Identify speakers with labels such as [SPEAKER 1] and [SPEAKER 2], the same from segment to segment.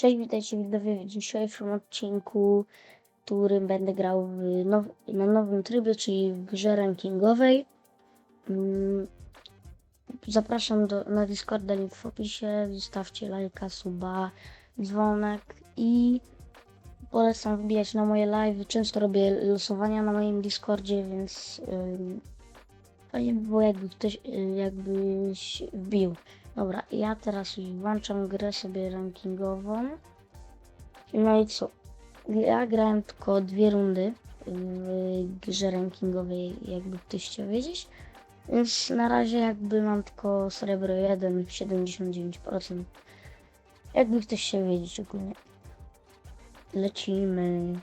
[SPEAKER 1] Cześć, witajcie widzowie w dzisiejszym odcinku, w którym będę grał now, na nowym trybie, czyli w grze rankingowej. Mm, Zapraszam do, na Discorda, link w opisie, zostawcie lajka, suba, dzwonek i polecam wbijać na moje live. Często robię losowania na moim Discordzie, więc fajnie by było jakby ktoś, jakbyś wbił. Dobra, ja teraz włączam grę sobie rankingową. No i co? Ja grałem tylko dwie rundy w grze rankingowej, jakby ktoś chciał wiedzieć. Więc na razie jakby mam tylko srebro 1, 79%. Jakby ktoś chciał wiedzieć ogólnie. Lecimy.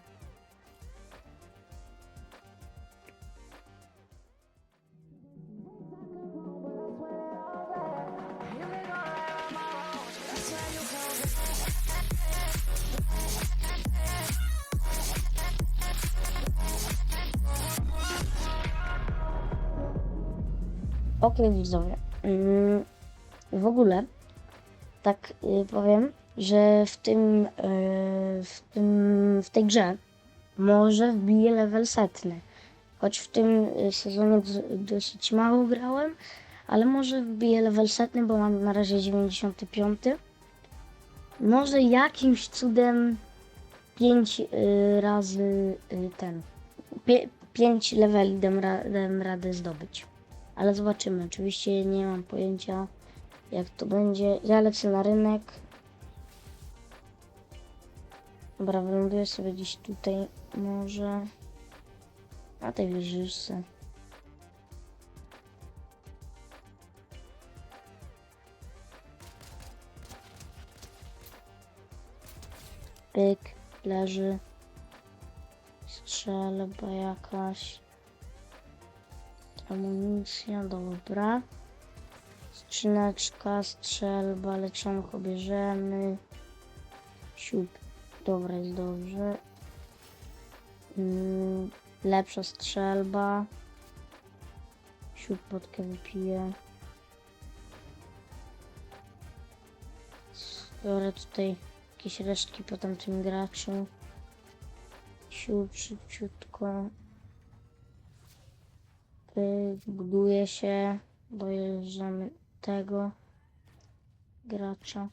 [SPEAKER 1] Okej, widzowie. Mm, W ogóle, tak y, powiem, że w tym, y, w tym, w tej grze może wbiję level setny. Choć w tym y, sezonie dosyć mało grałem, ale może wbiję level setny, bo mam na razie 95. Może jakimś cudem 5 razy ten. 5 leveli dam radę zdobyć. Ale zobaczymy. Oczywiście nie mam pojęcia jak to będzie. Ja lecę na rynek. Dobra, wyląduję sobie gdzieś tutaj może na tej wieżyczce. Pyk, leży. Strzelba jakaś. Amunicja, dobra. Skrzyneczka, strzelba, leczonko bierzemy. Siup, dobra, jest dobrze. Mm, lepsza strzelba. Siup, podkę wypiję. Biorę tutaj jakieś resztki po tamtym graczu. Siup, szybciutko. Buduje się, dojeżdżamy tego gracza.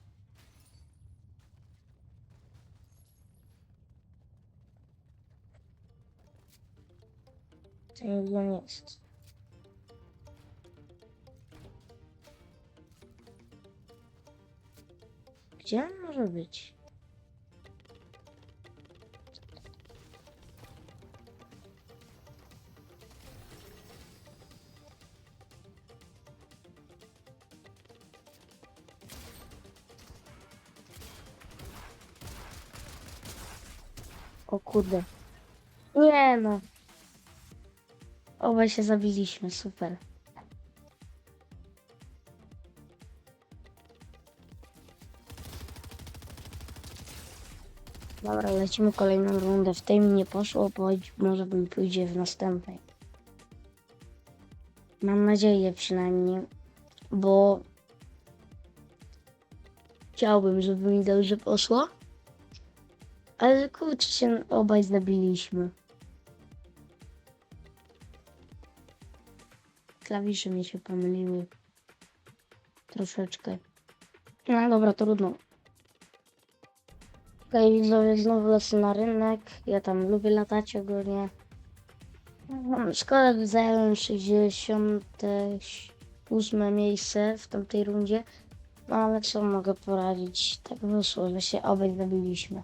[SPEAKER 1] To nie jest. Gdzie on może być? O kurde. Nie no. Obaj się zabiliśmy, super. Dobra, lecimy kolejną rundę. W tej mi nie poszło, choć może bym pójdzie w następnej. Mam nadzieję przynajmniej, bo chciałbym, żeby mi dobrze poszło. Ale kurczę, obaj zabiliśmy. Klawisze mi się pomyliły. Troszeczkę. No dobra, trudno. Okej, widzowie, znowu lecę na rynek. Ja tam lubię latać ogólnie. Szkoda, że zająłem 68 miejsce w tamtej rundzie. No ale co mogę poradzić? Tak wyszło, że się obaj zabiliśmy.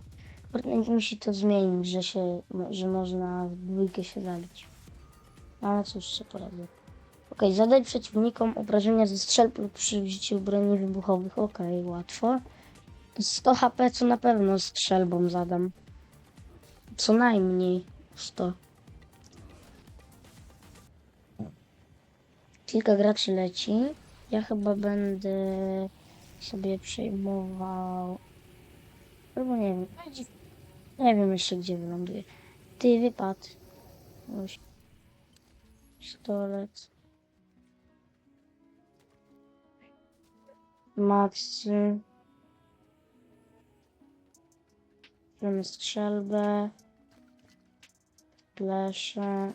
[SPEAKER 1] Pewnie musi to zmienić, że się, że można w dwójkę się zabić. No, Ale cóż, co poradzę. Okej, zadaj przeciwnikom obrażenia ze strzelb lub przy użyciu broni wybuchowych. Okej, łatwo. 100 HP co na pewno strzelbą zadam. Co najmniej 100. Kilka graczy leci. Ja chyba będę sobie przejmował. Albo nie wiem. Nie wiem jeszcze gdzie wyląduje. Ty wypadł. Pistolet. Macy. Mamy strzelbę. Plesze.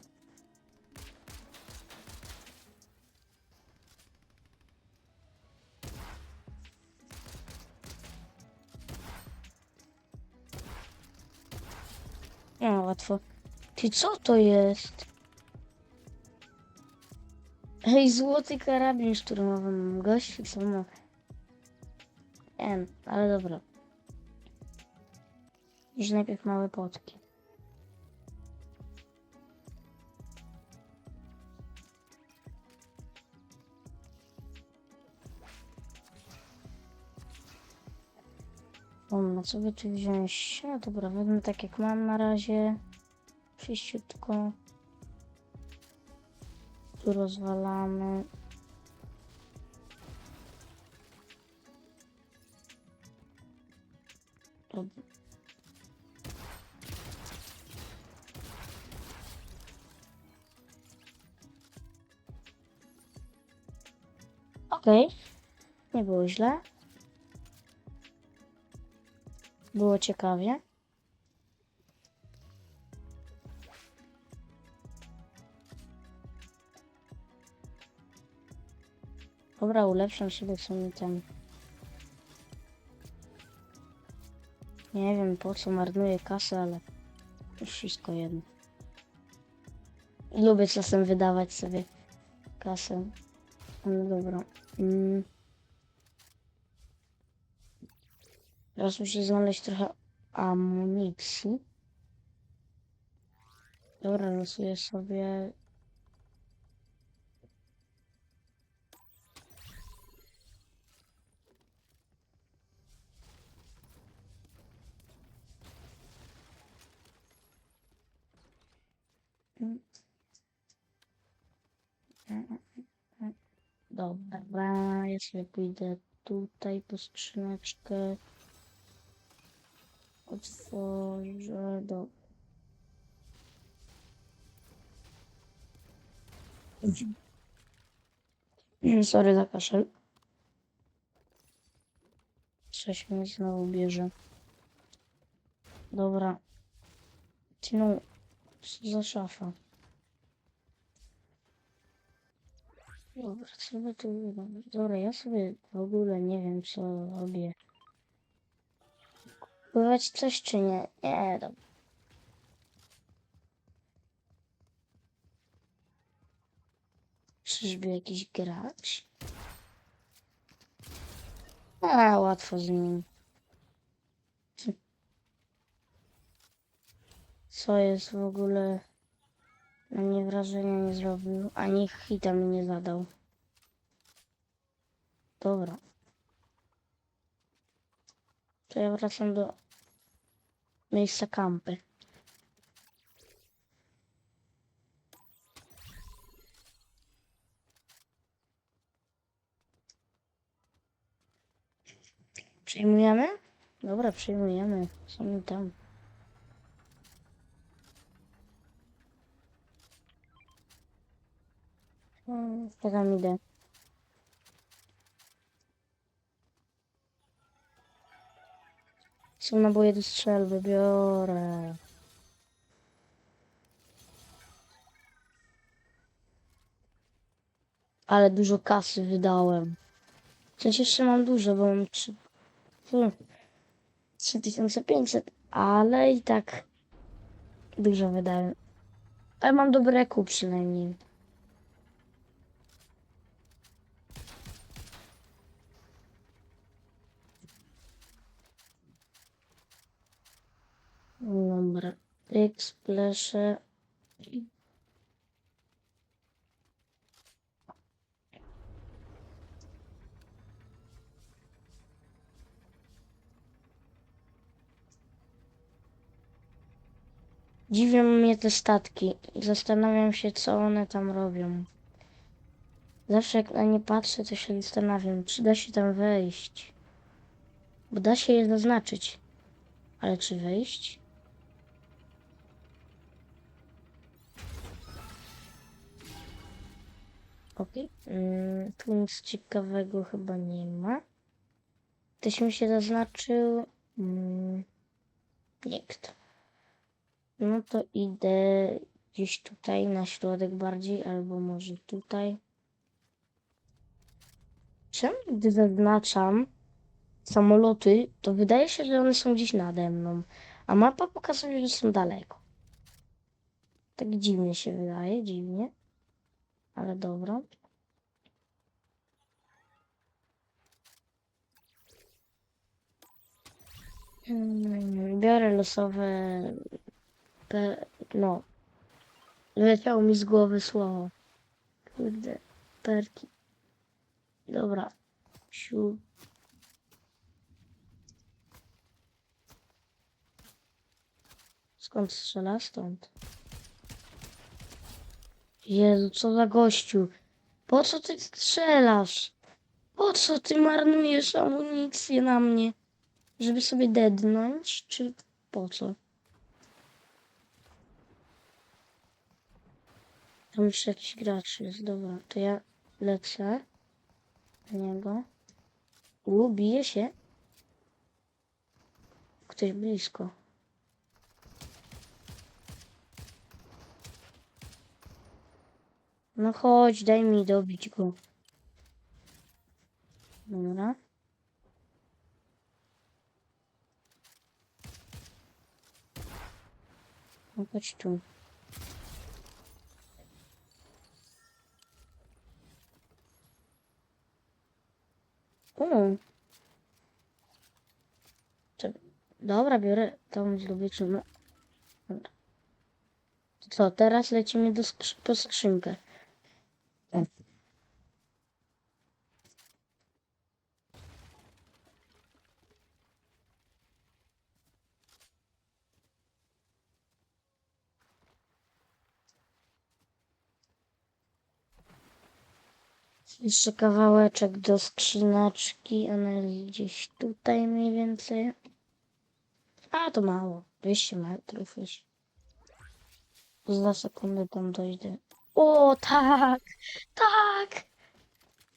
[SPEAKER 1] Łatwo. Ty co to jest? Ej, złoty karabin szturmowy mam. Gościu, co ma? Em, ale dobra. Już najpierw małe potki. Co by tu wziąć? No dobra, wezmę tak jak mam na razie. Czyściutko. Tu rozwalamy. Dobra. Okej. Nie było źle. Było ciekawie. Dobra, ulepszam sobie sobie ten. Nie wiem po co marnuję kasę, ale już wszystko jedno. Lubię czasem wydawać sobie kasę. No dobra. Mm. Teraz muszę znaleźć trochę amunicji. Dobra, losuję sobie. Dobra, ja sobie pójdę tutaj po skrzyneczkę. Otworzę do. Sorry za kaszel. Coś mnie znowu bierze. Dobra. No, co za szafa. Dobra, co by tu? Dobra, ja sobie w ogóle nie wiem co robię. Pływać coś czy nie? Nie, dobra. Czyżby jakiś gracz? A, łatwo z nim. Co jest w ogóle? Na mnie wrażenia nie zrobił, ani hita mi nie zadał. Dobra. To ja wracam do miejsca kampy. Przyjmujemy? Dobra, przyjmujemy. Są tam. Hmm, Teraz idę. Są naboje do strzelby, biorę. Ale dużo kasy wydałem. W sensie jeszcze mam dużo, bo mam trzy... hmm, 3500, ale i tak dużo wydałem. Ale mam dobre kół przynajmniej. Pyk, splesze. Dziwią mnie te statki. Zastanawiam się, co one tam robią. Zawsze jak na nie patrzę, to się zastanawiam, czy da się tam wejść. Bo da się je zaznaczyć. Ale czy wejść? Okej. Mm, tu nic ciekawego chyba nie ma. Ktoś mi się zaznaczył. Mm, Nikt. No to idę gdzieś tutaj na środek bardziej, albo może tutaj. Czemu gdy zaznaczam samoloty, to wydaje się, że one są gdzieś nade mną, a mapa pokazuje, że są daleko. Tak dziwnie się wydaje, dziwnie. Ale dobra. Hmm, Biorę losowe. Pe... No. Leciało mi z głowy słowo. Kurde. Perki. Dobra. Siu. Skąd strzela? Stąd. Jezu, co za gościu. Po co ty strzelasz? Po co ty marnujesz amunicję na mnie? Żeby sobie dednąć, czy po co? Tam jeszcze jakiś gracz jest, dobra, to ja lecę do niego. U, się. Ktoś blisko. No chodź, daj mi dobić go. Dobra. No chodź tu. O. Dobra, biorę tą zdobyczą. Co, teraz lecimy do skrzy po skrzynkę. Jeszcze kawałeczek do skrzyneczki. Ona jest gdzieś tutaj mniej więcej. A to mało. 200 metrów już. Za sekundę tam dojdę. O, tak! Tak!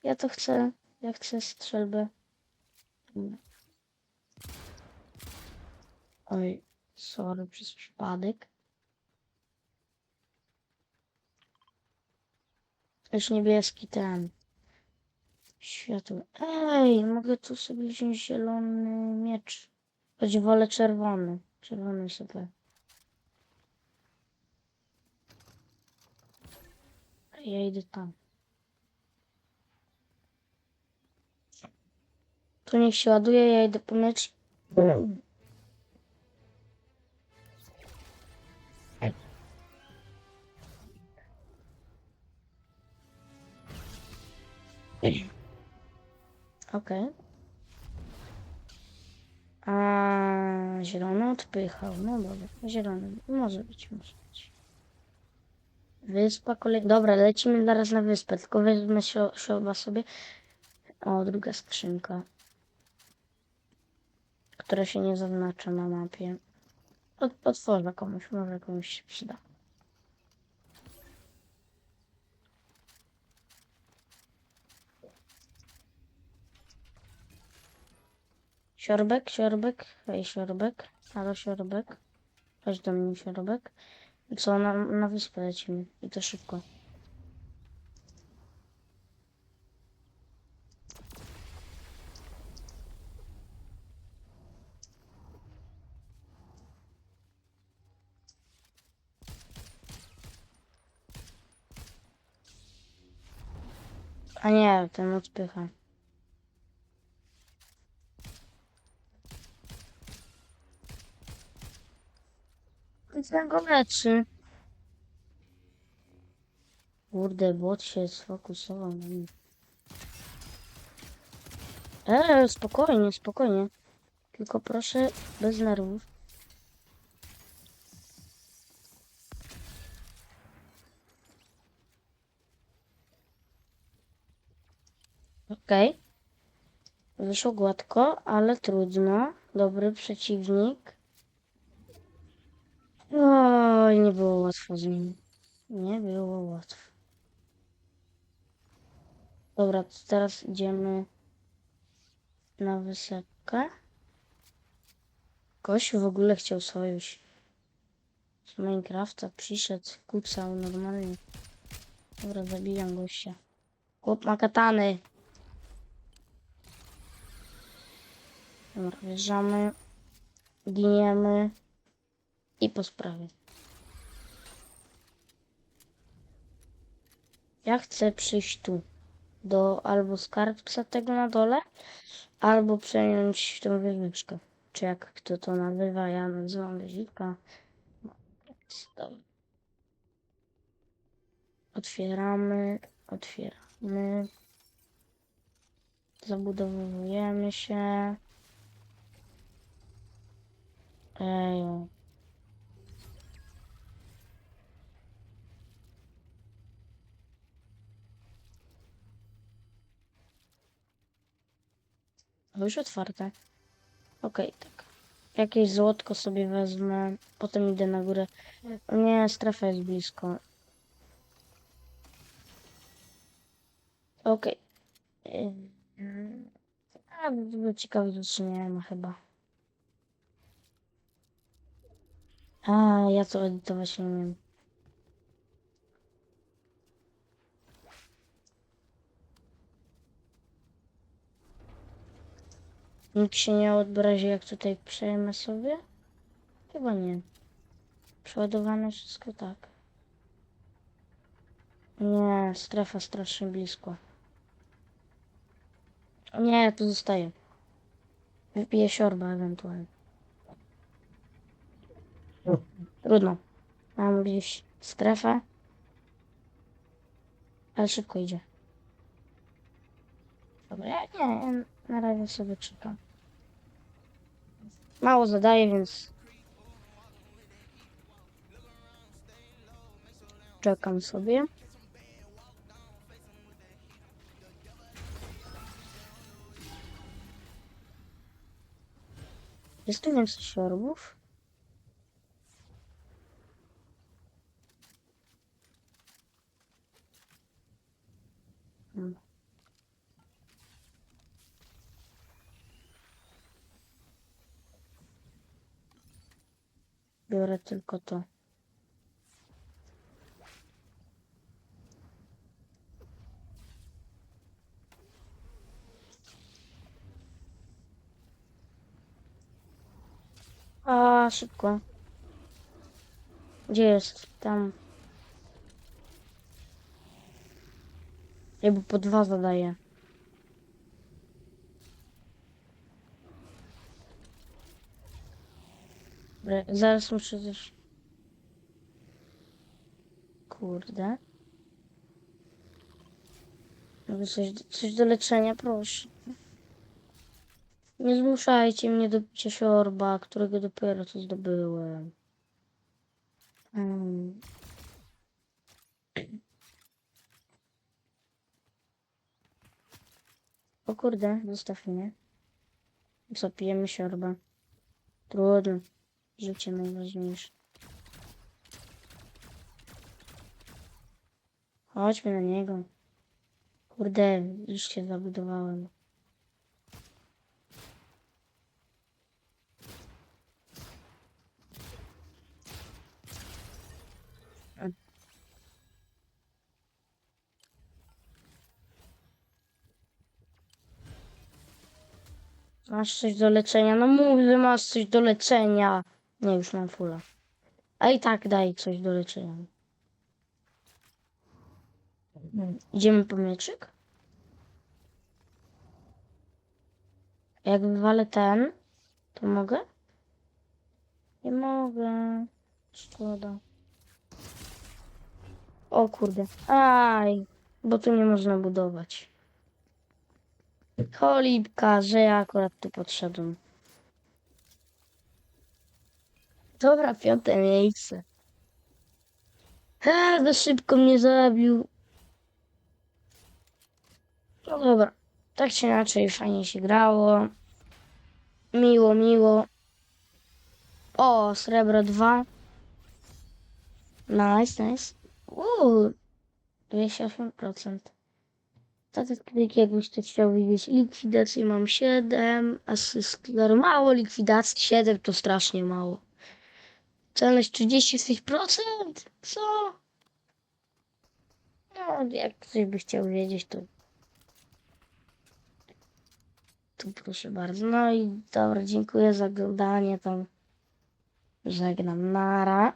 [SPEAKER 1] Ja to chcę. Ja chcę strzelbę. Oj, sorry przez przypadek. Już niebieski ten. Światło. Ej, mogę tu sobie wziąć zielony miecz. Choć wolę czerwony. Czerwony super. Ja idę tam. Tu niech się ładuje, ja idę po miecz. Okej. A zielony odpychał. No dobra, zielony. Może być, może być. Wyspa kolej. Dobra, lecimy zaraz na wyspę, tylko wezmę się, sioba sobie. O, druga skrzynka. Która się nie zaznacza na mapie. Od, otworzę komuś, może komuś się przyda. Siorbek, siorbek, hej siorbek, halo siorbek, chodź do mnie siorbek. Co, na, na wyspę lecimy i to szybko. A nie, ten odpycha. Nic na go leczy. Kurde, bot się sfokusował na mnie. Eee, spokojnie, spokojnie. Tylko proszę, bez nerwów. Okej. Wyszło gładko, ale trudno. Dobry przeciwnik. Oj, nie było łatwo z nim. Nie było łatwo. Dobra, to teraz idziemy na wysepkę. Gościu w ogóle chciał sojusz. Z Minecrafta przyszedł, kucał normalnie. Dobra, zabijam gościa. Chłop ma katany. Dobra, wjeżdżamy. Giniemy. I po sprawie. Ja chcę przyjść tu. Do albo skarbca tego na dole, albo przejąć tą wieżyczkę. Czy jak kto to nazywa, ja nazywam wieżyczka. Dobra. Otwieramy, otwieramy. Zabudowujemy się. Ej. O, już otwarte. Okej, tak. Jakieś złotko sobie wezmę. Potem idę na górę. Nie, strefa jest blisko. Okej. Ym, A, było ciekawe, że nie ma chyba. A, ja to edytować nie umiem. Nikt się nie obrazi, jak tutaj przejmę sobie? Chyba nie. Przeładowane wszystko tak. Nie, strefa strasznie blisko. Nie, tu zostaję. Wypiję siorbę ewentualnie. Trudno. Mam gdzieś strefę. Ale szybko idzie. Dobra, ja nie, ja na razie sobie czekam. Mało zadaję, więc czekam sobie. Jest tu więcej siorbów? Hmm. Biorę tylko to. A, szybko. Gdzie jest? Tam. Jakby po dwa zadaje. Dobra, zaraz muszę też... Kurde. Coś, coś do leczenia, proszę. Nie zmuszajcie mnie do picia siorba, którego dopiero co zdobyłem. Mm. O kurde, zostaw mnie. Co, siorba. Trudno. Życie najważniejsze. Chodźmy na niego. Kurde, już się zabudowałem. Masz coś do leczenia? No mów, masz coś do leczenia. Nie, już mam fula. A i tak daj coś do leczenia. Idziemy po mieczyk? Jak wywalę ten, to mogę? Nie mogę. Szkoda. O kurde. Aj, bo tu nie można budować. Cholipka, że ja akurat tu podszedłem. Dobra, piąte miejsce. Ha, za szybko mnie zabił. No dobra, tak czy inaczej fajnie się grało. Miło, miło. O, srebro 2. Nice, nice. Uuu, 28%. statystyki, jakbyś to chciał widzieć. Likwidację mam 7, asyst mało, likwidacji 7 to strasznie mało. Celność 36%? Co? No, jak ktoś by chciał wiedzieć, to tu proszę bardzo. No i dobra, dziękuję za oglądanie tam. Żegnam, nara.